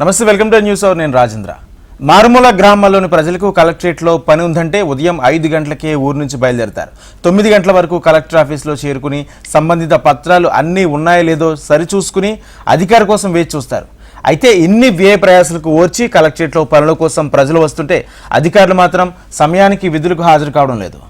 నమస్తే welcome to news hour. నేను రాజేంద్ర. మారుమూల గ్రామాల్లోని ప్రజలకు కలెక్టరేట్లో పని ఉందంటే ఉదయం ఐదు గంటలకే ఊరు నుంచి బయలుదేరతారు. తొమ్మిది గంటల వరకు కలెక్టర్ ఆఫీస్లో చేరుకుని సంబంధిత పత్రాలు అన్నీ ఉన్నాయో లేదో సరిచూసుకుని అధికారి కోసం వేచి చూస్తారు. అయితే ఇన్ని వ్యయ ప్రయాసాలకు ఓర్చి కలెక్టరేట్లో పనుల కోసం ప్రజలు వస్తుంటే అధికారులు మాత్రం సమయానికి విధులకు హాజరు కావడం లేదు.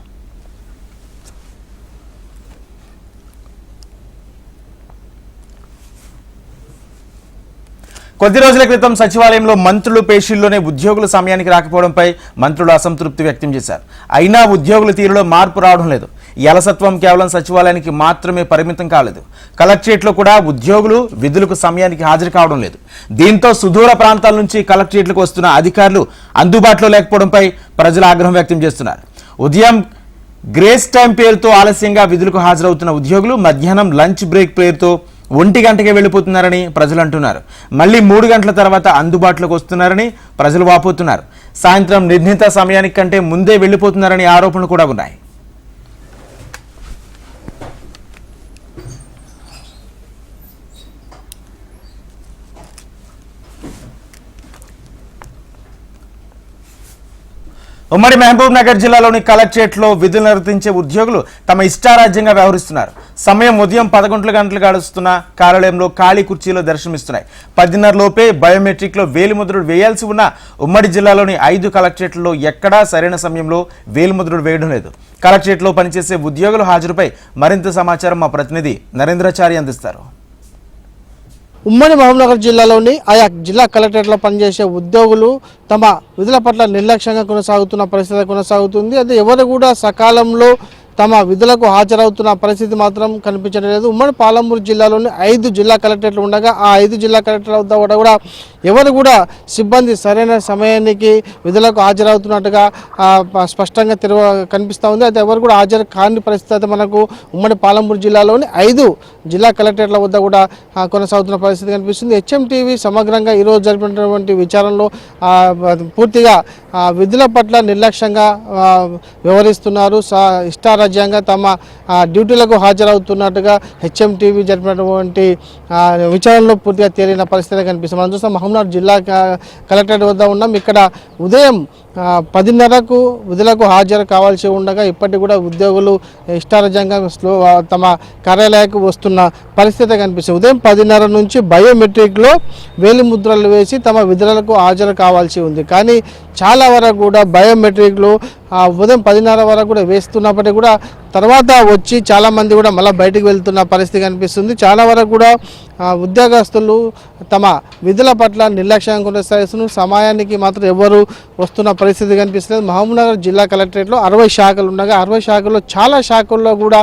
కొద్ది రోజుల క్రితం సచివాలయంలో మంత్రులు పేషీల్లోనే ఉద్యోగులు సమయానికి రాకపోవడంపై మంత్రులు అసంతృప్తి వ్యక్తం చేశారు. అయినా ఉద్యోగుల తీరులో మార్పు రావడం లేదు. ఈ అలసత్వం కేవలం సచివాలయానికి మాత్రమే పరిమితం కాలేదు. కలెక్టరేట్లో కూడా ఉద్యోగులు విధులకు సమయానికి హాజరు కావడం లేదు. దీంతో సుదూర ప్రాంతాల నుంచి కలెక్టరేట్లకు వస్తున్న అధికారులు అందుబాటులో లేకపోవడంపై ప్రజలు ఆగ్రహం వ్యక్తం చేస్తున్నారు. ఉదయం గ్రేస్ టైం పేరుతో ఆలస్యంగా విధులకు హాజరవుతున్న ఉద్యోగులు మధ్యాహ్నం లంచ్ బ్రేక్ పేరుతో ఒంటి గంటకే వెళ్ళిపోతున్నారని ప్రజలు అంటున్నారు. మళ్ళీ మూడు గంటల తర్వాత అందుబాటులోకి వస్తున్నారని ప్రజలు వాపోతున్నారు. సాయంత్రం నిర్ణీత సమయానికి కంటే ముందే వెళ్ళిపోతున్నారని ఆరోపణలు కూడా ఉన్నాయి. ఉమ్మడి మహబూబ్ నగర్ జిల్లాలోని కలెక్టరేట్లో విధులు నిర్వర్తించే ఉద్యోగులు తమ ఇష్టారాజ్యంగా వ్యవహరిస్తున్నారు. సమయం ఉదయం పదకొండు గంటలు గడుస్తున్న కార్యాలయంలో ఖాళీ కుర్చీలో దర్శనమిస్తున్నాయి. పదిన్నరలోపే బయోమెట్రిక్లో వేలిముద్రుడు వేయాల్సి ఉన్న ఉమ్మడి జిల్లాలోని ఐదు కలెక్టరేట్లలో ఎక్కడా సరైన సమయంలో వేలిముద్రుడు వేయడం లేదు. కలెక్టరేట్లో పనిచేసే ఉద్యోగుల హాజరుపై మరింత సమాచారం మా ప్రతినిధి నరేంద్రాచారి అందిస్తారు. ఉమ్మడి మహబూబ్నగర్ జిల్లాలోని ఆయా జిల్లా కలెక్టరేట్లో పనిచేసే ఉద్యోగులు తమ విధుల పట్ల నిర్లక్ష్యంగా కొనసాగుతున్న పరిస్థితి కొనసాగుతుంది. అదే ఎవరు కూడా సకాలంలో తమ విధులకు హాజరవుతున్న పరిస్థితి మాత్రం కనిపించడం లేదు. ఉమ్మడి పాలమూరు జిల్లాలోని ఐదు జిల్లా కలెక్టరేట్లు ఉండగా ఆ ఐదు జిల్లా కలెక్టర్ల వద్ద కూడా కూడా ఎవరు కూడా సిబ్బంది సరైన సమయానికి విధులకు హాజరవుతున్నట్టుగా స్పష్టంగా తెరవ కనిపిస్తూ ఉంది. అయితే ఎవరు కూడా హాజరు కాని పరిస్థితి అయితే మనకు ఉమ్మడి పాలమూరు జిల్లాలోని ఐదు జిల్లా కలెక్టరేట్ల వద్ద కూడా కొనసాగుతున్న పరిస్థితి కనిపిస్తుంది. హెచ్ఎంటీవీ సమగ్రంగా ఈరోజు జరిపినటువంటి విచారణలో పూర్తిగా విధుల పట్ల నిర్లక్ష్యంగా ఆ, వ్యవహరిస్తున్నారు. సా ఇష్టారాజ్యంగా తమ డ్యూటీలకు హాజరవుతున్నట్టుగా హెచ్ఎం టీవీ జరిపినటువంటి విచారణలో పూర్తిగా తేలిన పరిస్థితి కనిపిస్తుంది. మనం చూస్తాం మహబూబ్నగర్ జిల్లా కలెక్టరేట్ వద్ద ఉన్నాం. ఇక్కడ ఉదయం పదిన్నరకు విధులకు హాజరు కావాల్సి ఉండగా ఇప్పటికి కూడా ఉద్యోగులు ఇష్టారజంగా స్లో తమ కార్యాలయానికి వస్తున్న పరిస్థితి కనిపిస్తుంది. ఉదయం పదిన్నర నుంచి బయోమెట్రిక్లో వేలి ముద్రలు వేసి తమ విధులకు హాజరు కావాల్సి ఉంది. కానీ చాలా వరకు కూడా బయోమెట్రిక్లు ఉదయం పదిన్నర వరకు కూడా వేస్తున్నప్పటికీ కూడా తర్వాత వచ్చి చాలామంది కూడా మళ్ళీ బయటకు వెళ్తున్న పరిస్థితి కనిపిస్తుంది. చాలా వరకు కూడా ఉద్యోగస్తులు తమ విధుల పట్ల నిర్లక్ష్యం కొనసాగిస్తున్నారు. సమయానికి మాత్రం ఎవరు వస్తున్న పరిస్థితి కనిపిస్తుంది మహబూబ్నగర్ జిల్లా కలెక్టరేట్లో అరవై శాఖలు ఉండగా అరవై శాఖల్లో చాలా శాఖల్లో కూడా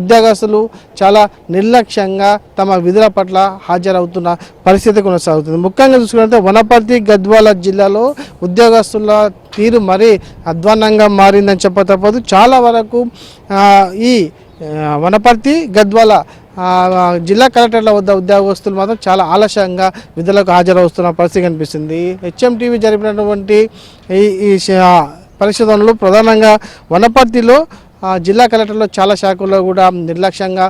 ఉద్యోగస్తులు చాలా నిర్లక్ష్యంగా తమ విధుల పట్ల హాజరవుతున్న పరిస్థితి కొనసాగుతుంది. ముఖ్యంగా చూసుకుంటే వనపర్తి గద్వాల జిల్లాలో ఉద్యోగస్తుల తీరు మరీ అధ్వాన్నంగా మారిందని చెప్ప తప్పదు చాలా వరకు ఈ వనపర్తి గద్వాల జిల్లా కలెక్టర్ల వద్ద ఉద్యోగస్తులు మాత్రం చాలా ఆలస్యంగా విధులకు హాజరవుతున్న పరిస్థితి కనిపిస్తుంది. హెచ్ఎం టీవీ జరిపినటువంటి ఈ ఈ పరిశోధనలు ప్రధానంగా వనపర్తిలో జిల్లా కలెక్టర్లో చాలా శాఖల్లో కూడా నిర్లక్ష్యంగా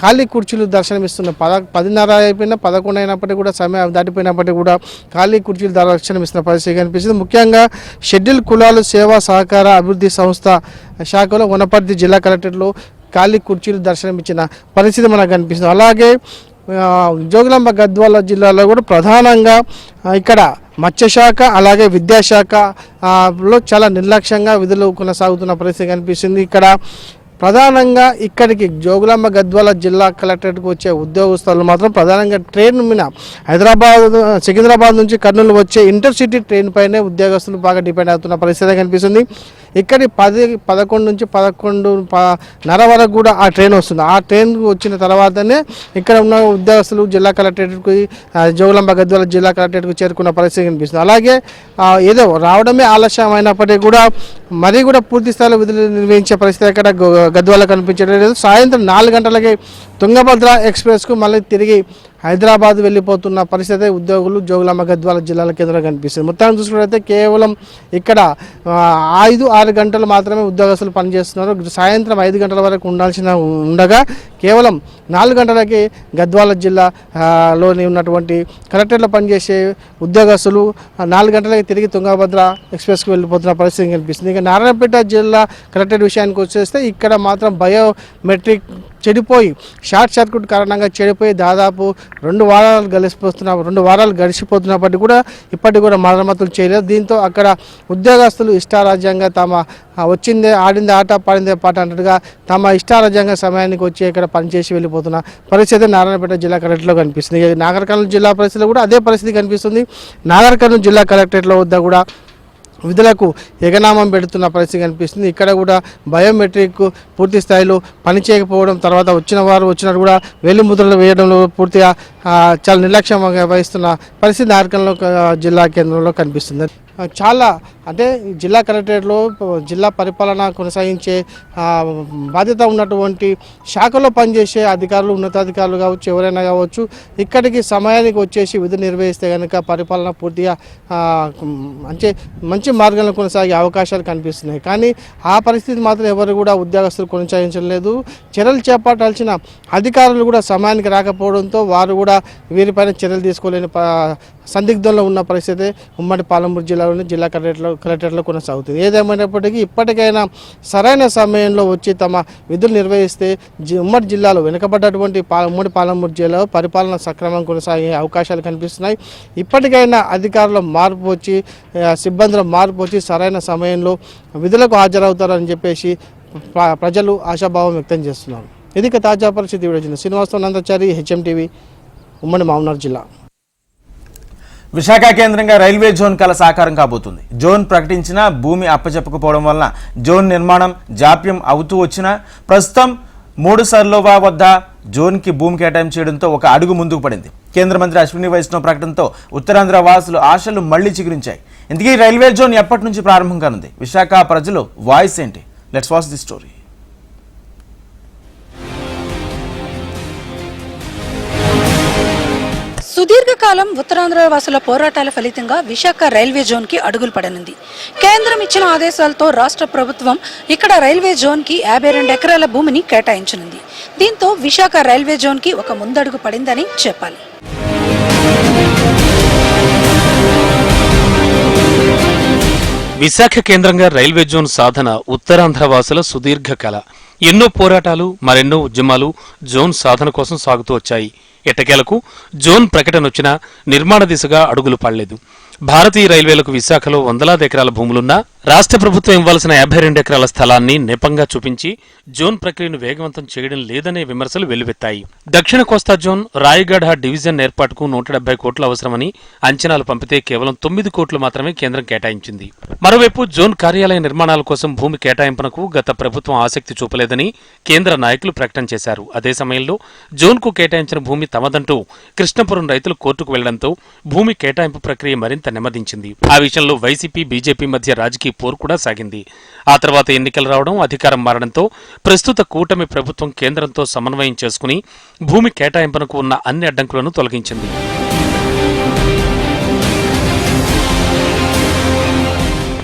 ఖాళీ కుర్చీలు దర్శనమిస్తున్న పద పదిన్నర అయిపోయినా పదకొండు అయినప్పటికీ కూడా సమయం దాటిపోయినప్పటికీ కూడా ఖాళీ కుర్చీలు దర్శనమిస్తున్న పరిస్థితి కనిపిస్తుంది. ముఖ్యంగా షెడ్యూల్ కులాలు సేవా సహకార అభివృద్ధి సంస్థ శాఖలో వనపర్తి జిల్లా కలెక్టర్లో ఖాళీ కుర్చీలు దర్శనమిచ్చిన పరిస్థితి మనకు కనిపిస్తుంది. అలాగే ఉద్యోగులంబ జోగులాంబ గద్వాల జిల్లాలో కూడా ప్రధానంగా ఇక్కడ మత్స్యశాఖ అలాగే విద్యాశాఖ లో చాలా నిర్లక్ష్యంగా విధులు కొనసాగుతున్న పరిస్థితి కనిపిస్తుంది. ఇక్కడ ప్రధానంగా ఇక్కడికి జోగులాంబ గద్వాల జిల్లా కలెక్టరేట్కి వచ్చే ఉద్యోగస్తులు మాత్రం ప్రధానంగా ట్రైన్ మీద హైదరాబాద్ సికింద్రాబాద్ నుంచి కర్నూలు వచ్చే ఇంటర్సిటీ ట్రైన్ పైనే ఉద్యోగస్తులు బాగా డిపెండ్ అవుతున్న పరిస్థితి కనిపిస్తుంది. ఇక్కడి పది పదకొండు నుంచి పదకొండు ప- నర వరకు కూడా ఆ ట్రైన్ వస్తుంది. ఆ ట్రైన్ వచ్చిన తర్వాతనే ఇక్కడ ఉన్న ఉద్యోగస్తులు జిల్లా కలెక్టరేట్కి ఆ, జోగులాంబ గద్వాల జిల్లా కలెక్టరేట్కి చేరుకున్న పరిస్థితి కనిపిస్తుంది. అలాగే ఏదో రావడమే ఆలస్యం అయినప్పటికీ కూడా మరీ కూడా పూర్తి స్థాయిలో విధులు నిర్వహించే పరిస్థితి అక్కడ గద్వాల కనిపించడం లేదు. సాయంత్రం నాలుగు గంటలకి తుంగభద్ర ఎక్స్ప్రెస్కు మళ్ళీ తిరిగి హైదరాబాద్ వెళ్ళిపోతున్న పరిస్థితి ఉద్యోగులు జోగులాంబ గద్వాల జిల్లాల కేంద్రంగా కనిపిస్తుంది. మొత్తాన్ని చూసుకున్నట్లయితే కేవలం ఇక్కడ ఐదు ఆరు గంటలు మాత్రమే ఉద్యోగస్తులు పనిచేస్తున్నారు. సాయంత్రం ఐదు గంటల వరకు ఉండాల్సిన ఉండగా కేవలం నాలుగు గంటలకి గద్వాల జిల్లా లోని ఉన్నటువంటి కలెక్టర్లో పనిచేసే ఉద్యోగస్తులు నాలుగు గంటలకి తిరిగి తుంగభద్ర ఎక్స్ప్రెస్కి వెళ్ళిపోతున్న పరిస్థితి కనిపిస్తుంది. ఇక నారాయణపేట జిల్లా కలెక్టర్ విషయానికి వచ్చేస్తే ఇక్కడ మాత్రం బయోమెట్రిక్ చెడిపోయి షార్ట్ సర్క్యూట్ కారణంగా చెడిపోయి దాదాపు రెండు వారాలు గడిచిపోతున్న రెండు వారాలు గడిచిపోతున్నప్పటికీ కూడా ఇప్పటికి కూడా మరమ్మతులు చేయలేదు. దీంతో అక్కడ ఉద్యోగస్తులు ఇష్టారాజ్యంగా తమ వచ్చిందే ఆడిందే ఆట పాడిందే పాట అన్నట్టుగా తమ ఇష్టారాజ్యంగా సమయానికి వచ్చి ఇక్కడ పనిచేసి వెళ్ళిపోతున్న పరిస్థితి నారాయణపేట జిల్లా కలెక్టర్లో కనిపిస్తుంది. ఇక నాగర్ కర్నూలు జిల్లా పరిస్థితిలో కూడా అదే పరిస్థితి కనిపిస్తుంది. నాగర్ కర్నూలు జిల్లా కలెక్టరేట్లో వద్ద కూడా విధులకు ఎగనామం పెడుతున్న పరిస్థితి కనిపిస్తుంది. ఇక్కడ కూడా బయోమెట్రిక్ పూర్తి స్థాయిలో పనిచేయకపోవడం తర్వాత వచ్చిన వారు వచ్చినట్టు కూడా వేలి ముద్రలు వేయడంలో పూర్తిగా చాలా నిర్లక్ష్యం వహిస్తున్న పరిస్థితి నార్కంలో జిల్లా కేంద్రంలో కనిపిస్తుంది. చాలా అంటే జిల్లా కలెక్టరేట్లో జిల్లా పరిపాలన కొనసాగించే బాధ్యత ఉన్నటువంటి శాఖలో పనిచేసే అధికారులు ఉన్నతాధికారులు కావచ్చు ఎవరైనా కావచ్చు ఇక్కడికి సమయానికి వచ్చేసి విధులు నిర్వహిస్తే కనుక పరిపాలన పూర్తిగా అంటే మంచి మంచి మార్గంలో కొనసాగే అవకాశాలు కనిపిస్తున్నాయి. కానీ ఆ పరిస్థితి మాత్రం ఎవరు కూడా ఉద్యోగస్తులు కొనసాగించడం లేదు చర్యలు చేపట్టాల్సిన అధికారులు కూడా సమయానికి రాకపోవడంతో వారు కూడా వీరిపైన చర్యలు తీసుకోలేని సందిగ్ధంలో ఉన్న పరిస్థితి ఉమ్మడి పాలమూరు జిల్లాలోని జిల్లా కలెక్టర్లో కలెక్టర్లో కొనసాగుతుంది ఏదేమైనప్పటికీ ఇప్పటికైనా సరైన సమయంలో వచ్చి తమ విధులు నిర్వహిస్తే జి- ఉమ్మడి జిల్లాలో వెనుకబడ్డటువంటి ఉమ్మడి పాలమూరు జిల్లాలో పరిపాలన సక్రమం కొనసాగే అవకాశాలు కనిపిస్తున్నాయి. ఇప్పటికైనా అధికారుల మార్పు వచ్చి సిబ్బందిలో మార్పు వచ్చి సరైన సమయంలో విధులకు హాజరవుతారని చెప్పేసి ప్రజలు ఆశాభావం వ్యక్తం చేస్తున్నారు. ఇది తాజా పరిస్థితి. వచ్చింది శ్రీనివాసరావు నందాచారి హెచ్ఎం టీవీ ఉమ్మడి మామనార్ జిల్లా. విశాఖ కేంద్రంగా రైల్వే జోన్ కల సాకారం కాబోతుంది. జోన్ ప్రకటించినా భూమి అప్పచెప్పకపోవడం వలన జోన్ నిర్మాణం జాప్యం అవుతూ వచ్చినా ప్రస్తుతం మూడు సర్లోవా వద్ద జోన్కి భూమి కేటాయింపు చేయడంతో ఒక అడుగు ముందుకు పడింది. కేంద్ర మంత్రి అశ్విని వైష్ణవ్ ప్రకటనతో ఉత్తరాంధ్ర వాసులు ఆశలు మళ్ళీ చిగురించాయి. ఇందుకే రైల్వే జోన్ ఎప్పటి నుంచి ప్రారంభం కానుంది? విశాఖ ప్రజలు వాయిస్ ఏంటి? లెట్స్ వాచ్ ది స్టోరీ సుదీర్ఘకాలం ఉత్తరాంధ్ర వాసుల పోరాటాల ఫలితంగా విశాఖ రైల్వే జోన్కి అడుగులు పడనుంది. కేంద్రం ఇచ్చిన ఆదేశాలతో రాష్ట్ర ప్రభుత్వం ఇక్కడ రైల్వే జోన్కి యాభై రెండు ఎకరాల భూమిని కేటాయించనుంది. దీంతో విశాఖ రైల్వే జోన్కి ఒక ముందడుగు పడిందని చెప్పాలి. విశాఖ కేంద్రంగా రైల్వే జోన్ సాధన ఉత్తరాంధ్ర వాసుల సుదీర్ఘ కళ ఎన్నో పోరాటాలు మరెన్నో ఉద్యమాలు జోన్ సాధన కోసం సాగుతూ వచ్చాయి. ఎట్టకేలకు జోన్ ప్రకటన వచ్చినా నిర్మాణ దిశగా అడుగులు పడలేదు. భారతీయ రైల్వేలకు విశాఖలో వందలాది ఎకరాల భూములున్నా రాష్ట్ర ప్రభుత్వం ఇవ్వాల్సిన యాభై రెండు ఎకరాల స్థలాన్ని నెపంగా చూపించి జోన్ ప్రక్రియను వేగవంతం చేయడం లేదనే విమర్శలు వెల్లువెత్తాయి. దక్షిణ కోస్తా జోన్ రాయగఢ డివిజన్ ఏర్పాటుకు నూట డెబ్బై కోట్లు అవసరమని అంచనాలు పంపితే కేవలం తొమ్మిది కోట్లు మాత్రమే కేంద్రం కేటాయించింది. మరోవైపు జోన్ కార్యాలయ నిర్మాణాల కోసం భూమి కేటాయింపునకు గత ప్రభుత్వం ఆసక్తి చూపలేదని కేంద్ర నాయకులు ప్రకటన చేశారు. అదే సమయంలో జోన్కు కేటాయించిన భూమి తమదంటూ కృష్ణపురం రైతులు కోర్టుకు వెళ్ళడంతో భూమి కేటాయింపు ప్రక్రియ మరింత నెమ్మదించింది. ఆ విషయంలో వైసీపీ బీజేపీ మధ్య రాజకీయ పోరు కూడా సాగింది. ఆ తర్వాత ఎన్నికలు రావడం అధికారం మారడంతో ప్రస్తుత కూటమి ప్రభుత్వం కేంద్రంతో సమన్వయం చేసుకుని భూమి కేటాయింపునకు ఉన్న అన్ని అడ్డంకులను తొలగించింది.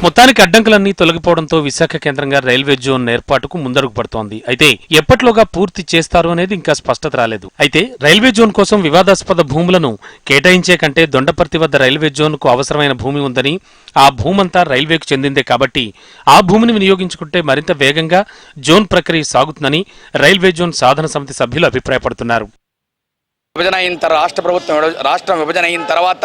మొత్తానికి అడ్డంకులన్నీ తొలగిపోవడంతో విశాఖ కేంద్రంగా రైల్వే జోన్ ఏర్పాటుకు ముందడుగు పడుతోంది. అయితే ఎప్పట్లోగా పూర్తి చేస్తారు అనేది ఇంకా స్పష్టత రాలేదు. అయితే రైల్వే జోన్ కోసం వివాదాస్పద భూములను కేటాయించే కంటే దొండపర్తి వద్ద రైల్వే జోన్కు అవసరమైన భూమి ఉందని ఆ భూమంతా రైల్వేకు చెందిందే కాబట్టి ఆ భూమిని వినియోగించుకుంటే మరింత వేగంగా జోన్ ప్రక్రియ సాగుతుందని రైల్వే జోన్ సాధన సమితి సభ్యులు అభిప్రాయపడుతున్నారు. విభజన అయిన తర్వాత రాష్ట్ర ప్రభుత్వం రాష్ట్రం విభజన అయిన తర్వాత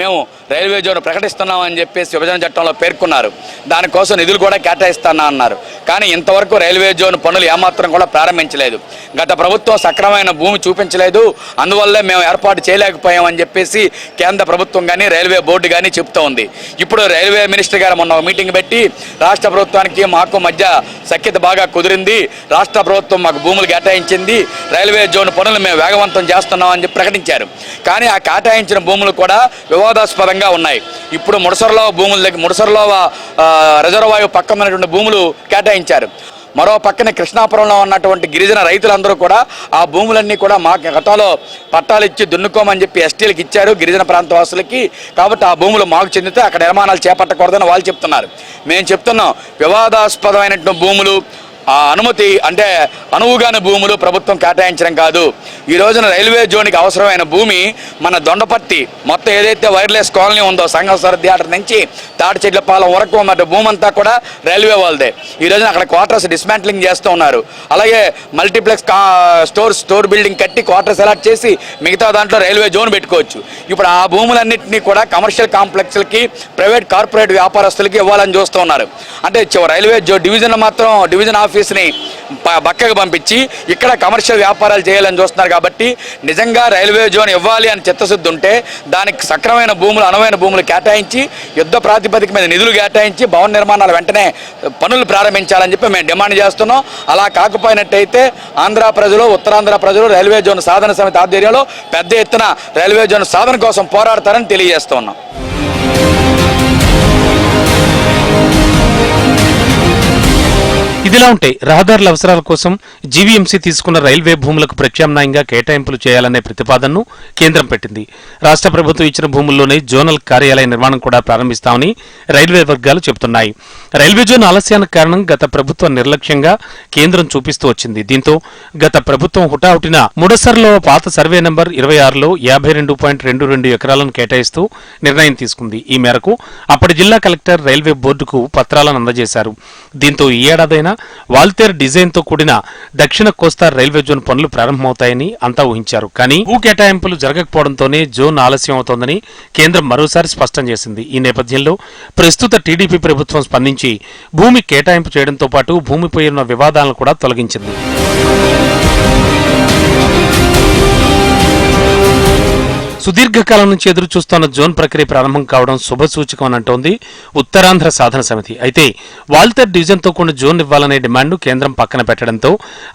మేము రైల్వే జోన్ ప్రకటిస్తున్నామని చెప్పేసి విభజన చట్టంలో పేర్కొన్నారు. దానికోసం నిధులు కూడా కేటాయిస్తానా అన్నారు. కానీ ఇంతవరకు రైల్వే జోన్ పనులు ఏమాత్రం కూడా ప్రారంభించలేదు. గత ప్రభుత్వం సక్రమమైన భూమి చూపించలేదు. అందువల్లే మేము ఏర్పాటు చేయలేకపోయామని చెప్పేసి కేంద్ర ప్రభుత్వం కానీ రైల్వే బోర్డు కానీ చెప్తూ ఉంది. ఇప్పుడు రైల్వే మినిస్టర్ గారు మొన్న ఒక మీటింగ్ పెట్టి రాష్ట్ర ప్రభుత్వానికి మాకు మధ్య సఖ్యత బాగా కుదిరింది. రాష్ట్ర ప్రభుత్వం మాకు భూములు కేటాయించింది. రైల్వే జోన్ పనులు మేము వేగవంతం చేస్తున్నాం అని చెప్పి ప్రకటించారు. కానీ ఆ కేటాయించిన భూములు కూడా వివాదాస్పదంగా ఉన్నాయి. ఇప్పుడు ముడసరలో భూముల దగ్గర ముడసరలో రిజర్వాయు పక్కనటువంటి భూములు కేటాయించారు. మరో పక్కన కృష్ణాపురంలో ఉన్నటువంటి గిరిజన రైతులందరూ కూడా ఆ భూములన్నీ కూడా మా గతంలో పట్టాలు ఇచ్చి దున్నుకోమని చెప్పి ఎస్టీలకు ఇచ్చారు గిరిజన ప్రాంత వాసులకి కాబట్టి ఆ భూములు మాకు చెందితే అక్కడ నిర్మాణాలు చేపట్టకూడదని వాళ్ళు చెప్తున్నారు. మేము చెప్తున్నాం వివాదాస్పదమైనటువంటి భూములు ఆ అనుమతి అంటే అనువుగాని భూములు ప్రభుత్వం కేటాయించడం కాదు. ఈ రోజున రైల్వే జోన్కి అవసరమైన భూమి మన దొండపత్తి మొత్తం ఏదైతే వైర్లెస్ కాలనీ ఉందో సంఘం థియేటర్ నుంచి తాటిచెట్లపాలెం వరకు ఉన్నట్టు భూమి అంతా కూడా రైల్వే వాళ్ళదే. ఈ రోజున అక్కడ క్వార్టర్స్ డిస్మాంట్లింగ్ చేస్తూ ఉన్నారు. అలాగే మల్టీప్లెక్స్ కా స్టోర్ స్టోర్ బిల్డింగ్ కట్టి క్వార్టర్స్ అలాట్ చేసి మిగతా దాంట్లో రైల్వే జోన్ పెట్టుకోవచ్చు. ఇప్పుడు ఆ భూములన్నింటినీ కూడా కమర్షియల్ కాంప్లెక్స్లకి ప్రైవేట్ కార్పొరేట్ వ్యాపారస్తులకి ఇవ్వాలని చూస్తూ ఉన్నారు. అంటే రైల్వే జో డివిజన్ మాత్రం డివిజన్ ఆఫీస్ని బక్కగా పక్కకు పంపించి ఇక్కడ కమర్షియల్ వ్యాపారాలు చేయాలని చూస్తున్నారు కాబట్టి నిజంగా రైల్వే జోన్ ఇవ్వాలి అని చిత్తశుద్ధి ఉంటే దానికి సక్రమైన భూములు అనువైన భూములు కేటాయించి యుద్ధ ప్రాతిపదిక మీద నిధులు కేటాయించి భవన నిర్మాణాలు వెంటనే పనులు ప్రారంభించాలని చెప్పి మేము డిమాండ్ చేస్తున్నాం. అలా కాకపోయినట్టయితే ఆంధ్ర ప్రజలు ఉత్తరాంధ్ర ప్రజలు రైల్వే జోన్ సాధన సమితి ఆధ్వర్యంలో పెద్ద ఎత్తున రైల్వే జోన్ సాధన కోసం పోరాడతారని తెలియజేస్తున్నాం ఇదిలా ఉంటే రహదారుల అవసరాల కోసం జీవీఎంసీ తీసుకున్న రైల్వే భూములకు ప్రత్యామ్నాయంగా కేటాయింపులు చేయాలనే ప్రతిపాదనను కేంద్రం పెట్టింది. రాష్ట్ర ప్రభుత్వం ఇచ్చిన భూముల్లోనే జోనల్ కార్యాలయ నిర్మాణం కూడా ప్రారంభిస్తామని రైల్వే వర్గాలు చెబుతున్నాయి. రైల్వే జోన్ ఆలస్యానికి కారణం గత ప్రభుత్వం నిర్లక్ష్యంగా కేంద్రం చూపిస్తూ వచ్చింది. దీంతో గత ప్రభుత్వం హుటాహుటిన ముడసర్లో పాత సర్వే నెంబర్ ఇరవై ఆరులో యాభై రెండు పాయింట్ రెండు రెండు ఎకరాలను కేటాయిస్తూ నిర్ణయం తీసుకుంది. ఈ మేరకు అప్పటి జిల్లా కలెక్టర్ రైల్వే బోర్డుకు పత్రాలను అందజేశారు. దీంతో ఈ ఏడాదైనా వాల్తేర్ డిజైన్తో కూడిన దక్షిణ కోస్తా రైల్వే జోన్ పనులు ప్రారంభమవుతాయని అంతా ఊహించారు. కానీ భూ కేటాయింపులు జరగకపోవడంతోనే జోన్ ఆలస్యం అవుతోందని కేంద్రం మరోసారి స్పష్టం చేసింది. ఈ నేపథ్యంలో ప్రస్తుత టీడీపీ ప్రభుత్వం స్పందించి భూమి కేటాయింపు చేయడంతో పాటు భూమిపై ఉన్న వివాదాలను కూడా తొలగించింది. సుదీర్ఘకాలం నుంచి ఎదురు చూస్తున్న జోన్ ప్రక్రియ ప్రారంభం కావడం శుభసూచకం అని అంటోంది ఉత్తరాంధ్ర సాధన సమితి. అయితే వాల్తర్ డివిజన్తో కూడిన జోన్ ఇవ్వాలనే డిమాండ్ కేంద్రం పక్కన పెట్టడంతో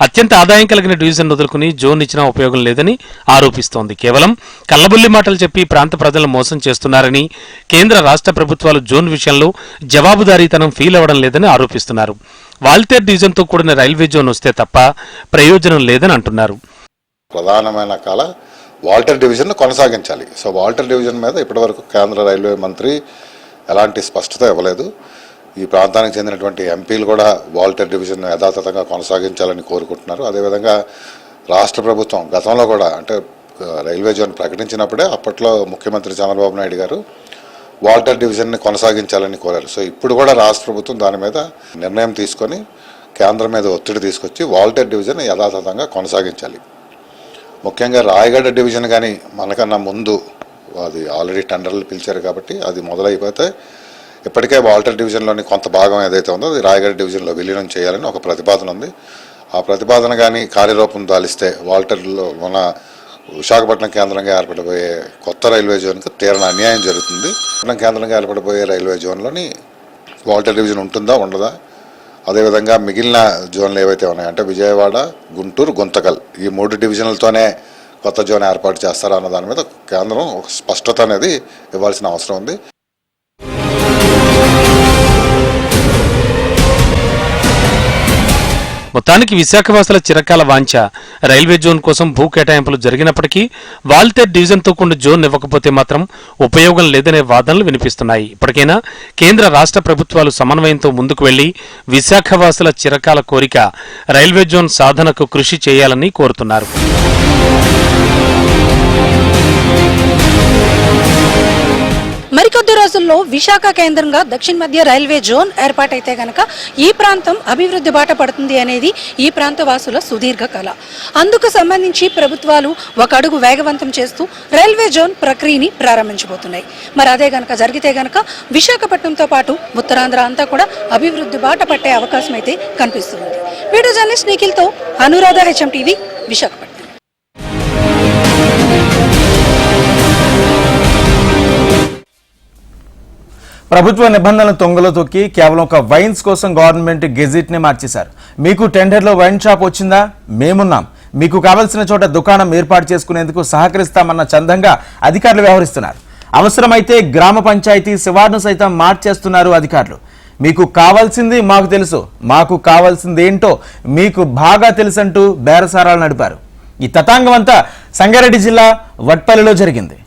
అత్యంత ఆదాయం కలిగిన డివిజన్ వదులుకుని జోన్ ఇచ్చినా ఉపయోగం లేదని ఆరోపిస్తోంది. కేవలం కల్లబుల్లి మాటలు చెప్పి ప్రాంత ప్రజలను మోసం చేస్తున్నారని కేంద్ర రాష్ట్ర ప్రభుత్వాలు జోన్ విషయంలో జవాబుదారీతనం ఫీల్ అవ్వడం లేదని ఆరోపిస్తున్నారు. వాల్తేర్ డివిజన్తో కూడిన రైల్వే జోన్ వస్తే తప్ప ప్రయోజనం లేదని అంటున్నారు. ప్రధానమైన కళ వాల్టర్ డివిజన్ కొనసాగించాలి. సో వాల్టర్ డివిజన్ మీద ఇప్పటివరకు కేంద్ర రైల్వే మంత్రి ఎలాంటి స్పష్టత ఇవ్వలేదు. ఈ ప్రాంతానికి చెందినటువంటి ఎంపీలు కూడా వాల్టర్ డివిజన్ యథాతథంగా కొనసాగించాలని కోరుకుంటున్నారు. అదేవిధంగా రాష్ట్ర ప్రభుత్వం గతంలో కూడా అంటే రైల్వే జోన్ ప్రకటించినప్పుడే అప్పట్లో ముఖ్యమంత్రి చంద్రబాబు నాయుడు గారు వాల్టర్ డివిజన్ని కొనసాగించాలని కోరారు. సో ఇప్పుడు కూడా రాష్ట్ర ప్రభుత్వం దాని మీద నిర్ణయం తీసుకొని కేంద్రం మీద ఒత్తిడి తీసుకొచ్చి వాల్టర్ డివిజన్ యథాతథంగా కొనసాగించాలి. ముఖ్యంగా రాయగడ డివిజన్ కానీ మనకన్నా ముందు అది ఆల్రెడీ టెండర్లు పిలిచారు కాబట్టి అది మొదలైపోతే ఇప్పటికే వాల్టర్ డివిజన్లోని కొంత భాగం ఏదైతే ఉందో అది రాయగడ డివిజన్లో విలీనం చేయాలని ఒక ప్రతిపాదన ఉంది. ఆ ప్రతిపాదన కానీ కార్యరూపం దాలిస్తే వాల్టర్లో మన విశాఖపట్నం కేంద్రంగా ఏర్పడబోయే కొత్త రైల్వే జోన్కి తీరన అన్యాయం జరుగుతుంది. విశాఖపట్నం కేంద్రంగా ఏర్పడబోయే రైల్వే జోన్లోని వాల్టర్ డివిజన్ ఉంటుందా ఉండదా? అదేవిధంగా మిగిలిన జోన్లు ఏవైతే ఉన్నాయో అంటే విజయవాడ గుంటూరు గుంతకల్ ఈ మూడు డివిజన్లతోనే కొత్త జోన్ ఏర్పాటు చేస్తారా అన్న దాని మీద కేంద్రం ఒక స్పష్టత అనేది ఇవ్వాల్సిన అవసరం ఉంది. మొత్తానికి విశాఖవాసుల చిరకాల వాంఛ. రైల్వే జోన్ కోసం భూ కేటాయింపులు జరిగినప్పటికీ వాల్తేర్ డివిజన్తో కూడిన జోన్ ఇవ్వకపోతే మాత్రం ఉపయోగం లేదనే వాదనలు వినిపిస్తున్నాయి. ఇప్పటికైనా కేంద్ర రాష్ట్ర ప్రభుత్వాలు సమన్వయంతో ముందుకు వెళ్ళి విశాఖవాసుల చిరకాల కోరిక రైల్వే జోన్ సాధనకు కృషి చేయాలని కోరుతున్నారు. మరికొద్ది రోజుల్లో విశాఖ కేంద్రంగా దక్షిణ మధ్య రైల్వే జోన్ ఏర్పాటైతే గనక ఈ ప్రాంతం అభివృద్ధి బాట పడుతుంది అనేది ఈ ప్రాంత వాసుల సుదీర్ఘ కళ అందుకు సంబంధించి ప్రభుత్వాలు ఒక అడుగు వేగవంతం చేస్తూ రైల్వే జోన్ ప్రక్రియని ప్రారంభించబోతున్నాయి. మరి అదే గనక జరిగితే గనక విశాఖపట్నంతో పాటు ఉత్తరాంధ్ర అంతా కూడా అభివృద్ధి బాట పట్టే అవకాశం అయితే కనిపిస్తుంది. వీడియో జర్నలిస్ట్ నిఖిల్తో అనురాధ హెచ్ఎం టీవీ విశాఖపట్నం. ప్రభుత్వ నిబంధనలు తొంగలో తొక్కి కేవలం ఒక వైన్స్ కోసం గవర్నమెంట్ గెజిట్ని మార్చేశారు. మీకు టెండర్లో వైన్ షాప్ వచ్చిందా? మేమున్నాం. మీకు కావలసిన చోట దుకాణం ఏర్పాటు చేసుకునేందుకు సహకరిస్తామన్న చందంగా అధికారులు వ్యవహరిస్తున్నారు. అవసరమైతే గ్రామ పంచాయతీ శివార్ను సైతం మార్చేస్తున్నారు అధికారులు. మీకు కావాల్సింది మాకు తెలుసు. మాకు కావాల్సింది ఏంటో మీకు బాగా తెలుసంటూ బేరసారాలు నడిపారు. ఈ తతాంగం అంతా సంగారెడ్డి జిల్లా వట్పల్లిలో జరిగింది.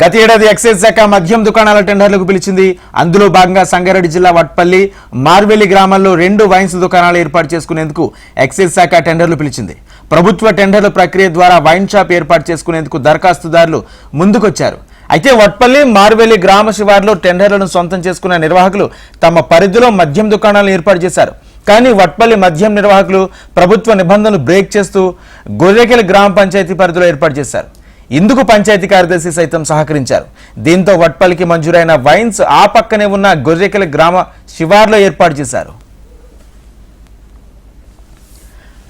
గత ఏడాది ఎక్సైజ్ శాఖ మద్యం దుకాణాల టెండర్లకు పిలిచింది. అందులో భాగంగా సంగారెడ్డి జిల్లా వట్పల్లి మార్వెల్లి గ్రామాల్లో రెండు వైన్స్ దుకాణాలు ఏర్పాటు చేసుకునేందుకు ఎక్సైజ్ శాఖ టెండర్లు పిలిచింది. ప్రభుత్వ టెండర్ల ప్రక్రియ ద్వారా వైన్ షాప్ ఏర్పాటు చేసుకునేందుకు దరఖాస్తుదారులు ముందుకొచ్చారు. అయితే వట్పల్లి మార్వెల్లి గ్రామ శివార్లో టెండర్లను సొంతం చేసుకున్న నిర్వాహకులు తమ పరిధిలో మద్యం దుకాణాలను ఏర్పాటు చేశారు. కానీ వట్పల్లి మద్యం నిర్వాహకులు ప్రభుత్వ నిబంధనలు బ్రేక్ చేస్తూ గొర్రెకెల గ్రామ పంచాయతీ పరిధిలో ఏర్పాటు చేశారు. ఇందుకు పంచాయతీ కార్యదర్శి సైతం సహకరించారు. దీంతో వట్పల్లికి మంజూరైన వైన్స్ ఆ పక్కనే ఉన్న గొర్రెకల గ్రామ శివార్లో ఏర్పాటు చేశారు.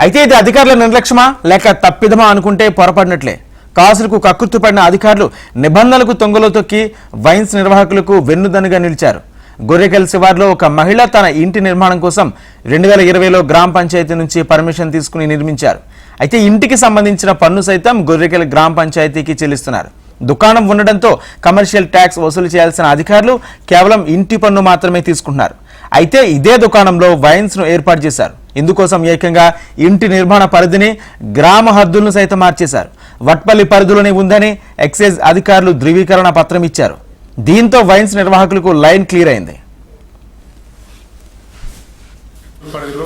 అయితే ఇది అధికారుల నిర్లక్ష్యమా? లేక తప్పిదమా అనుకుంటే పొరపడినట్లే. కాసులకు కక్కుర్తిపడిన అధికారులు నిబంధనలకు తొంగలో తొక్కి వైన్స్ నిర్వాహకులకు వెన్నుదన్నుగా నిలిచారు. గొర్రెకల్ శివార్లో ఒక మహిళ తన ఇంటి నిర్మాణం కోసం రెండు వేల ఇరవైలో గ్రామ పంచాయతీ నుంచి పర్మిషన్ తీసుకుని నిర్మించారు. అయితే ఇంటికి సంబంధించిన పన్ను సైతం గొర్రెకల్ గ్రామ పంచాయతీకి చెల్లిస్తున్నారు. దుకాణం ఉండడంతో కమర్షియల్ ట్యాక్స్ వసూలు చేయాల్సిన అధికారులు కేవలం ఇంటి పన్ను మాత్రమే తీసుకుంటున్నారు. అయితే ఇదే దుకాణంలో వైన్స్ను ఏర్పాటు చేశారు. ఇందుకోసం ఏకంగా ఇంటి నిర్మాణ పరిధిని గ్రామ హద్దులను సైతం మార్చేశారు. వట్పల్లి పరిధిలోనే ఉందని ఎక్సైజ్ అధికారులు ధృవీకరణ పత్రం ఇచ్చారు. దీంతో వైన్స్ నిర్వాహకులకు లైన్ క్లియర్ అయింది.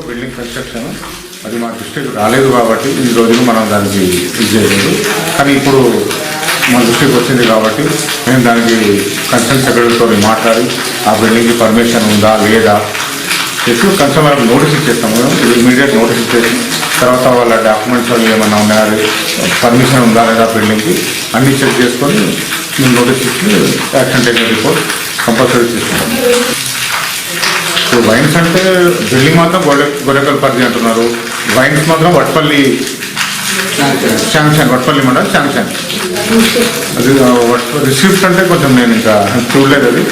బిల్డింగ్ కన్స్ట్రక్షన్ అది మా దృష్టికి రాలేదు కాబట్టి ఈ రోజులు మనం దానికి ఇది చేయలేదు. కానీ ఇప్పుడు మన దృష్టికి వచ్చింది కాబట్టి మేము దానికి కన్సర్న్ సెక్రటరీతో మాట్లాడి ఆ బిల్డింగ్కి పర్మిషన్ ఉందా లేదా చెప్పి కన్సల్ట్ నోటీస్ ఇచ్చేస్తాము. మేము ఇమీడియట్ నోటీస్ ఇచ్చేసి తర్వాత వాళ్ళ డాక్యుమెంట్స్ అవి ఏమన్నా ఉన్నాయా పర్మిషన్ ఉందా లేదా బిల్డింగ్కి అన్నీ చెక్ చేసుకొని మేము నోటీస్ ఇచ్చి యాక్షన్ టేకింగ్ రిపోర్ట్ కంపల్సరీ తీసుకున్నాం ఇప్పుడు వైన్స్ అంటే బిల్డింగ్ మాత్రం గొడె గొడెకల్ పరిధి అంటున్నారు. వైన్స్ మాత్రం వట్పల్లి శాంక్షన్ వట్పల్లి మండలం శాంక్షన్. అది రిసిప్ట్ అంటే కొంచెం నేను ఇంకా చూడలేదు అది.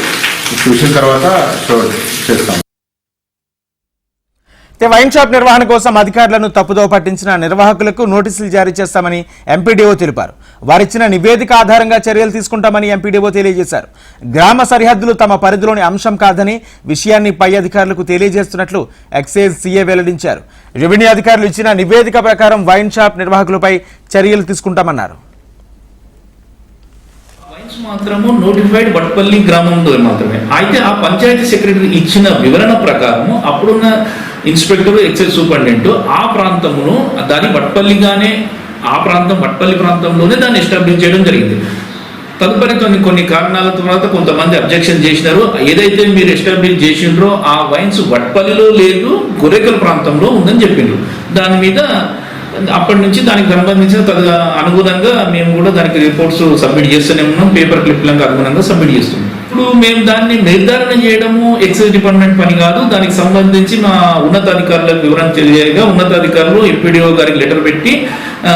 చూసిన తర్వాత షో చేస్తాం వైన్ షాప్ నిర్వహణ కోసం అధికారులను తప్పుదో పట్టించిన నిర్వాహకులకు నోటీసులు జారీ చేస్తామని ఎంపీడీఓ తెలిపారు. వారిచ్చిన నివేదిక ఆధారంగా చర్యలు తీసుకుంటామని ఎంపీడీఓ తెలియజేశారు. గ్రామ సరిహద్దులు తమ పరిధిలోని అంశం కాదని విషయాన్ని పై అధికారులకు తెలియజేస్తున్నట్లు ఎక్సైజ్ సీఏ వెల్లడించారు. రెవెన్యూ అధికారులు ఇచ్చిన నివేదిక ప్రకారం వైన్ షాప్ నిర్వాహకులపై చర్యలు తీసుకుంటామన్నారు. మాత్రము నోటిఫైడ్ బట్పల్లి గ్రామంలో మాత్రమే. అయితే ఆ పంచాయతీ సెక్రటరీ ఇచ్చిన వివరణ ప్రకారము అప్పుడున్న ఇన్స్పెక్టర్ ఎక్సైజ్ సూపరింటెండెంట్ ఆ ప్రాంతమును దాని బట్పల్లిగానే ఆ ప్రాంతం బట్పల్లి ప్రాంతంలోనే దాన్ని ఎస్టాబ్లిష్ చేయడం జరిగింది. తదుపరి కొన్ని కొన్ని కారణాల తర్వాత కొంతమంది అబ్జెక్షన్ చేసినారు. ఏదైతే మీరు ఎస్టాబ్లిష్ చేసిండ్రో ఆ వైన్స్ వట్పల్లిలో లేదు గొర్రెకల్ ప్రాంతంలో ఉందని చెప్పిండ్రు. దాని మీద అప్పటి నుంచి దానికి సంబంధించిన తద అనుగుణంగా మేము కూడా దానికి రిపోర్ట్స్ సబ్మిట్ చేస్తూనే ఉన్నాం పేపర్ క్లిప్లకు అనుగుణంగా సబ్మిట్ చేస్తున్నాం. ఇప్పుడు మేము దాన్ని నిర్ధారణ చేయడము ఎక్సైజ్ డిపార్ట్మెంట్ పని కాదు దానికి సంబంధించి మా ఉన్నతాధికారులకు వివరణ తెలియగా ఉన్నతాధికారులు ఎంపీడీఓ గారికి లెటర్ పెట్టి ఆ,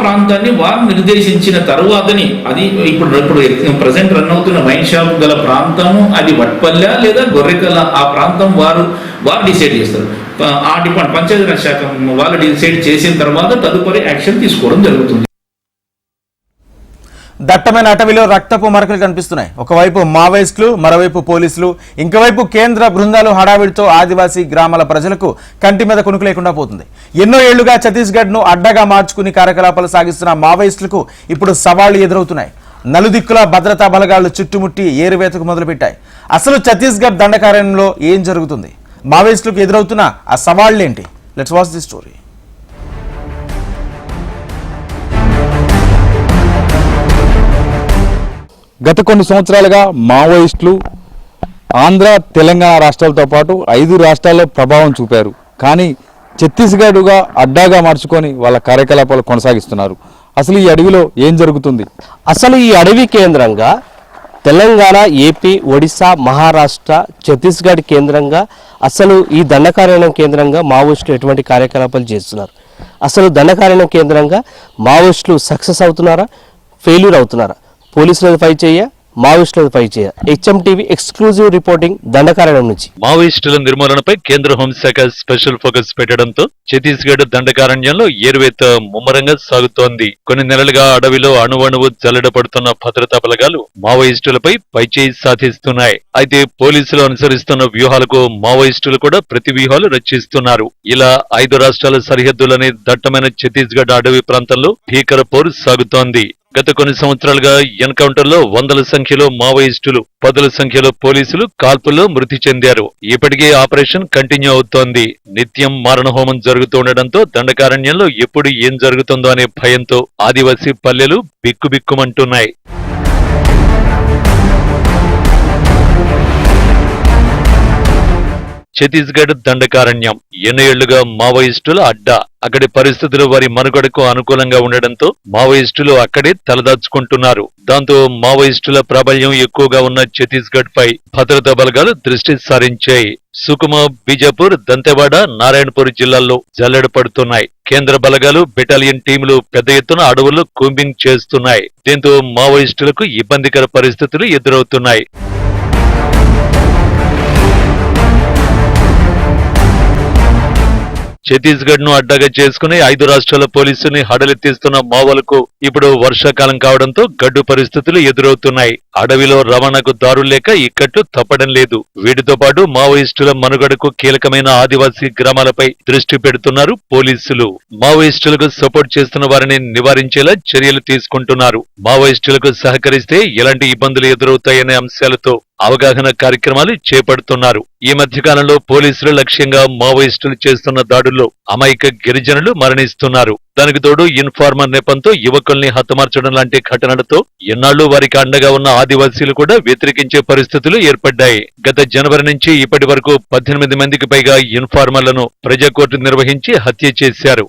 ప్రాంతాన్ని వారు నిర్దేశించిన తరువాతని. అది ఇప్పుడు ఇప్పుడు ప్రజెంట్ రన్ అవుతున్న వైన్ షాప్ గల ప్రాంతము అది వట్పల్లె లేదా గొర్రెకల్ల ఆ ప్రాంతం వారు వారు డిసైడ్ చేస్తారు. ఆ డిపార్ట్ పంచాయతీరాజ్ శాఖ వాళ్ళు డిసైడ్ చేసిన తర్వాత తదుపరి యాక్షన్ తీసుకోవడం జరుగుతుంది. దట్టమైన అటవీలో రక్తపు మరకలు కనిపిస్తున్నాయి. ఒకవైపు మావోయిస్టులు మరోవైపు పోలీసులు ఇంకోవైపు కేంద్ర బృందాలు హడావిడితో ఆదివాసీ గ్రామాల ప్రజలకు కంటి మీద కొనుకు లేకుండా పోతుంది. ఎన్నో ఏళ్ళుగా ఛత్తీస్గఢ్ను అడ్డగా మార్చుకుని కార్యకలాపాలు సాగిస్తున్న మావోయిస్టులకు ఇప్పుడు సవాళ్ళు ఎదురవుతున్నాయి. నలుదిక్కుల భద్రతా బలగాళ్ళు చుట్టుముట్టి ఏరువేతకు మొదలుపెట్టాయి. అసలు ఛత్తీస్గఢ్ దండకారణ్యంలో ఏం జరుగుతుంది? మావోయిస్టులకు ఎదురవుతున్న ఆ సవాళ్ళేంటి? లెట్స్ వాచ్ ది స్టోరీ గత కొన్ని సంవత్సరాలుగా మావోయిస్టులు ఆంధ్ర తెలంగాణ రాష్ట్రాలతో పాటు ఐదు రాష్ట్రాల్లో ప్రభావం చూపారు. కానీ ఛత్తీస్గఢ్గా అడ్డాగా మార్చుకొని వాళ్ళ కార్యకలాపాలు కొనసాగిస్తున్నారు. అసలు ఈ అడవిలో ఏం జరుగుతుంది? అసలు ఈ అడవి కేంద్రంగా తెలంగాణ ఏపీ ఒడిశా మహారాష్ట్ర ఛత్తీస్గఢ్ కేంద్రంగా అసలు ఈ దండకారణ్యం కేంద్రంగా మావోయిస్టులు ఎటువంటి కార్యకలాపాలు చేస్తున్నారు? అసలు దండకారణ్యం కేంద్రంగా మావోయిస్టులు సక్సెస్ అవుతున్నారా? ఫెయిల్యూర్ అవుతున్నారా? పోలీసులది ఫైట్ చేయ మావోయిస్టుల ఫైట్ చేయ. HM TV exclusive reporting Dandakaranya నుంచి. మావోయిస్టుల నిర్మూలనపై కేంద్ర హోంశాఖ స్పెషల్ ఫోకస్ పెట్టడంతో ఛత్తీస్గఢ్ దండకారణ్యంలో ఏరువేత ముమ్మరంగా సాగుతోంది. కొన్ని నెలలుగా అడవిలో అణువణువు జల్లడపడుతున్న భద్రతా బలగాలు మావోయిస్టులపై పైచేయి సాధిస్తున్నాయి. అయితే పోలీసులు అనుసరిస్తున్న వ్యూహాలకు మావోయిస్టులు కూడా ప్రతి వ్యూహాలు రచిస్తున్నారు. ఇలా ఐదు రాష్ట్రాల సరిహద్దులని దట్టమైన ఛత్తీస్గఢ్ అడవి ప్రాంతంలో భీకర పోరు సాగుతోంది. గత కొన్ని సంవత్సరాలుగా ఎన్కౌంటర్లో వందల సంఖ్యలో మావోయిస్టులు పదుల సంఖ్యలో పోలీసులు కాల్పుల్లో మృతి చెందారు. ఇప్పటికే ఆపరేషన్ కంటిన్యూ అవుతోంది. నిత్యం మారణహోమం జరుగుతుండటంతో దండకారణ్యంలో ఎప్పుడు ఏం జరుగుతుందో అనే భయంతో ఆదివాసీ పల్లెలు బిక్కుబిక్కుమంటున్నాయి. ఛత్తీస్గఢ్ దండకారణ్యం. ఎన్నేళ్ళుగా మావోయిస్టుల అడ్డా. అక్కడి పరిస్థితులు వారి మనుగడకు అనుకూలంగా ఉండడంతో మావోయిస్టులు అక్కడే తలదాచుకుంటున్నారు. దాంతో మావోయిస్టుల ప్రాబల్యం ఎక్కువగా ఉన్న ఛత్తీస్గఢ్ పై భద్రతా బలగాలు దృష్టి సారించాయి. సుకుమ బీజాపూర్ దంతెవాడ నారాయణపూర్ జిల్లాల్లో జల్లెడ పడుతున్నాయి. కేంద్ర బలగాలు బెటాలియన్ టీములు పెద్ద ఎత్తున అడవుల్లో కూంబింగ్ చేస్తున్నాయి. దీంతో మావోయిస్టులకు ఇబ్బందికర పరిస్థితులు ఎదురవుతున్నాయి. ఛత్తీస్గఢ్ను అడ్డాగా చేసుకుని ఐదు రాష్ట్రాల పోలీసుల్ని హడలెత్తిస్తున్న మావోలకు ఇప్పుడు వర్షాకాలం కావడంతో గడ్డు పరిస్థితులు ఎదురవుతున్నాయి. అడవిలో రవాణాకు దారులు లేక ఇక్కట్లు తప్పడం లేదు. వీటితో పాటు మావోయిస్టుల మనుగడకు కీలకమైన ఆదివాసీ గ్రామాలపై దృష్టి పెడుతున్నారు పోలీసులు. మావోయిస్టులకు సపోర్ట్ చేస్తున్న వారిని నివారించేలా చర్యలు తీసుకుంటున్నారు. మావోయిస్టులకు సహకరిస్తే ఎలాంటి ఇబ్బందులు ఎదురవుతాయనే అంశాలతో అవగాహన కార్యక్రమాలు చేపడుతున్నారు. ఈ మధ్యకాలంలో పోలీసులు లక్ష్యంగా మావోయిస్టులు చేస్తున్న దాడుల్లో అమాయక గిరిజనులు మరణిస్తున్నారు. దానికి తోడు ఇన్ఫార్మర్ నెపంతో యువకుల్ని హతమార్చడం లాంటి ఘటనలతో ఎన్నాళ్ళు వారికి అండగా ఉన్న ఆదివాసీలు కూడా వ్యతిరేకించే పరిస్థితులు ఏర్పడ్డాయి. గత జనవరి నుంచి ఇప్పటి వరకు పద్దెనిమిది మందికి పైగా ఇన్ఫార్మర్లను ప్రజా కోర్టు నిర్వహించి హత్య చేశారు.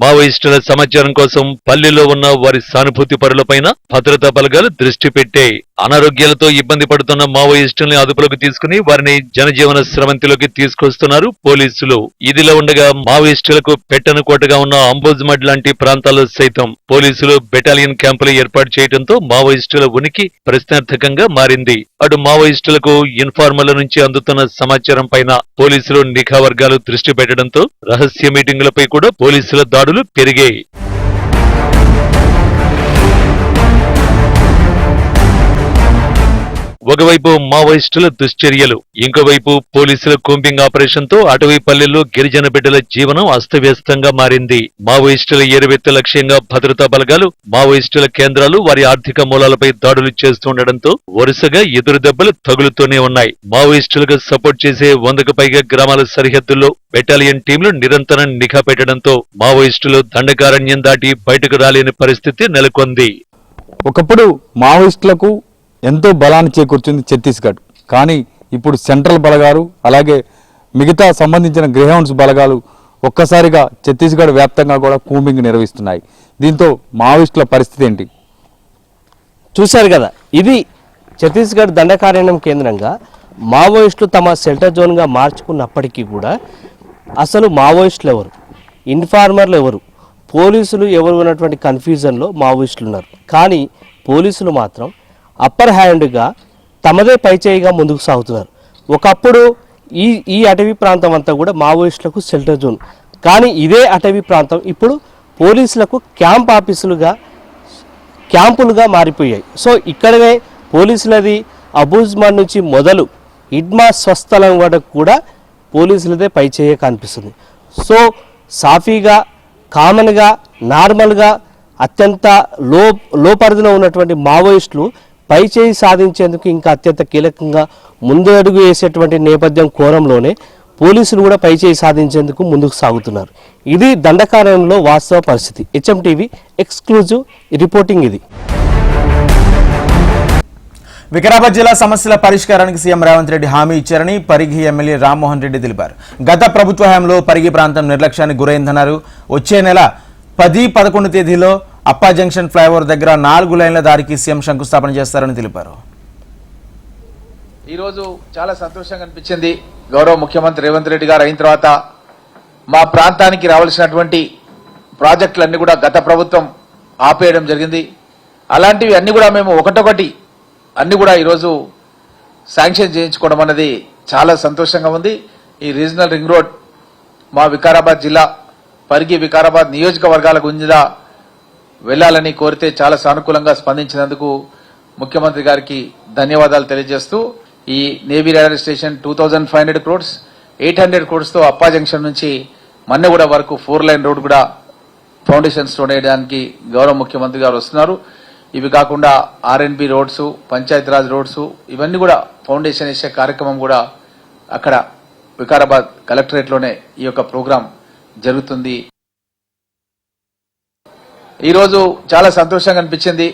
మావోయిస్టుల సమాచారం కోసం పల్లెల్లో ఉన్న వారి సానుభూతి పరులపైన భద్రతా బలగాలు దృష్టి పెట్టాయి. అనారోగ్యాలతో ఇబ్బంది పడుతున్న మావోయిస్టుల్ని అదుపులోకి తీసుకుని వారిని జనజీవన స్రవంతిలోకి తీసుకొస్తున్నారు పోలీసులు. ఇదిలా ఉండగా మావోయిస్టులకు పెట్టను కోటగా ఉన్న అంబోజ్మడ్ లాంటి ప్రాంతాల్లో సైతం పోలీసులు బెటాలియన్ క్యాంపులు ఏర్పాటు చేయడంతో మావోయిస్టుల ఉనికి ప్రశ్నార్థకంగా మారింది. అటు మావోయిస్టులకు ఇన్ఫార్మర్ల నుంచి అందుతున్న సమాచారం పైన పోలీసులు నిఘా వర్గాలు దృష్టి పెట్టడంతో రహస్య మీటింగులపై కూడా పోలీసుల ధరలు పెరిగాయి. ఒకవైపు మావోయిస్టుల దుశ్చర్యలు ఇంకోవైపు పోలీసుల కూంబింగ్ ఆపరేషన్తో అటవీ పల్లెల్లో గిరిజన బిడ్డల జీవనం అస్తవ్యస్తంగా మారింది. మావోయిస్టుల ఎరువెత్తు లక్ష్యంగా భద్రతా బలగాలు మావోయిస్టుల కేంద్రాలు వారి ఆర్థిక మూలాలపై దాడులు చేస్తుండటంతో వరుసగా ఎదురు దెబ్బలు తగులుతూనే ఉన్నాయి. మావోయిస్టులకు సపోర్ట్ చేసే వందకు పైగా గ్రామాల సరిహద్దుల్లో బెటాలియన్ టీంలు నిరంతరం నిఘా పెట్టడంతో మావోయిస్టులు దండకారణ్యం దాటి బయటకు రాలేని పరిస్థితి నెలకొంది. ఒకప్పుడు మావోయిస్టులకు ఎంతో బలాన్ని చేకూర్చింది ఛత్తీస్గఢ్. కానీ ఇప్పుడు సెంట్రల్ బలగాలు అలాగే మిగతా సంబంధించిన గ్రేహౌండ్స్ బలగాలు ఒక్కసారిగా ఛత్తీస్గఢ్ వ్యాప్తంగా కూడా కూంబింగ్ నిర్వహిస్తున్నాయి. దీంతో మావోయిస్టుల పరిస్థితి ఏంటి? చూశారు కదా ఇది ఛత్తీస్గఢ్ దండకారణ్యం కేంద్రంగా మావోయిస్టులు తమ సెంటర్ జోన్గా మార్చుకున్నప్పటికీ కూడా అసలు మావోయిస్టులు ఎవరు? ఇన్ఫార్మర్లు ఎవరు? పోలీసులు ఎవరు ఉన్నటువంటి కన్ఫ్యూజన్లో మావోయిస్టులు ఉన్నారు. కానీ పోలీసులు మాత్రం అప్పర్ హ్యాండ్గా తమదే పైచేయిగా ముందుకు సాగుతున్నారు. ఒకప్పుడు ఈ ఈ అటవీ ప్రాంతం అంతా కూడా మావోయిస్టులకు షెల్టర్ జోన్ కానీ ఇదే అటవీ ప్రాంతం ఇప్పుడు పోలీసులకు క్యాంప్ ఆఫీసులుగా క్యాంపులుగా మారిపోయాయి. సో ఇక్కడనే పోలీసులది అబూజ్మాన్ నుంచి మొదలు ఇడ్మా స్వస్థలం వరకు కూడా పోలీసులదే పైచేయ కనిపిస్తుంది. సో సాఫీగా కామన్గా నార్మల్గా అత్యంత లో లో పరిధిలో ఉన్నటువంటి మావోయిస్టులు పై చేయి సాధించేందుకు ఇంకా అత్యంత కీలకంగా ముందడుగు వేసేటువంటి నేపథ్యం కోరంలోనే పోలీసులు కూడా పై చేయి సాధించేందుకు ముందుకు సాగుతున్నారు. ఇది దండకారణంలో వాస్తవ పరిస్థితి. హెచ్ఎంటీవీ ఎక్స్క్లూజివ్ రిపోర్టింగ్ ఇది. వికారాబాద్ జిల్లా సమస్యల పరిష్కారానికి సీఎం రేవంత్ రెడ్డి హామీ ఇచ్చారని పరిగి ఎమ్మెల్యే రామ్మోహన్ రెడ్డి తెలిపారు. గత ప్రభుత్వ హయాంలో పరిగి ప్రాంతం నిర్లక్ష్యానికి గురైందన్నారు. వచ్చే నెల పది పదకొండు తేదీలో అప్పా జంక్షన్ ఫ్లైఓవర్ దగ్గర నాలుగు లైన్ల దారికి సీఎం శంకుస్థాపన చేస్తారని తెలిపారు. ఈరోజు చాలా సంతోషంగా అనిపించింది. గౌరవ ముఖ్యమంత్రి రేవంత్ రెడ్డి గారు అయిన తర్వాత మా ప్రాంతానికి రావాల్సినటువంటి ప్రాజెక్టులన్నీ కూడా గత ప్రభుత్వం ఆపేయడం జరిగింది. అలాంటివి అన్ని కూడా మేము ఒకటొకటి అన్ని కూడా ఈరోజు శాంక్షన్ చేయించుకోవడం అనేది చాలా సంతోషంగా ఉంది. ఈ రీజనల్ రింగ్ రోడ్ మా వికారాబాద్ జిల్లా పరిగి వికారాబాద్ నియోజకవర్గాల గుంజిలా వెళ్ళాలని కోరితే చాలా సానుకూలంగా స్పందించినందుకు ముఖ్యమంత్రి గారికి ధన్యవాదాలు తెలియజేస్తూ ఈ navy railway station two thousand five hundred crores eight hundred క్రోడ్స్తో Appa junction నుంచి మన్నెగూడ వరకు ఫోర్ లైన్ రోడ్ కూడా ఫౌండేషన్ స్టోన్ వేయడానికి గౌరవ ముఖ్యమంత్రి గారు వస్తున్నారు. ఇవి కాకుండా ఆర్ఎన్బి రోడ్స్ పంచాయతీరాజ్ రోడ్స్ ఇవన్నీ కూడా ఫౌండేషన్ వేసే కార్యక్రమం కూడా అక్కడ వికారాబాద్ కలెక్టరేట్లోనే ఈ యొక్క ప్రోగ్రాం జరుగుతుంది. ఈరోజు చాలా సంతోషంగా అనిపించింది.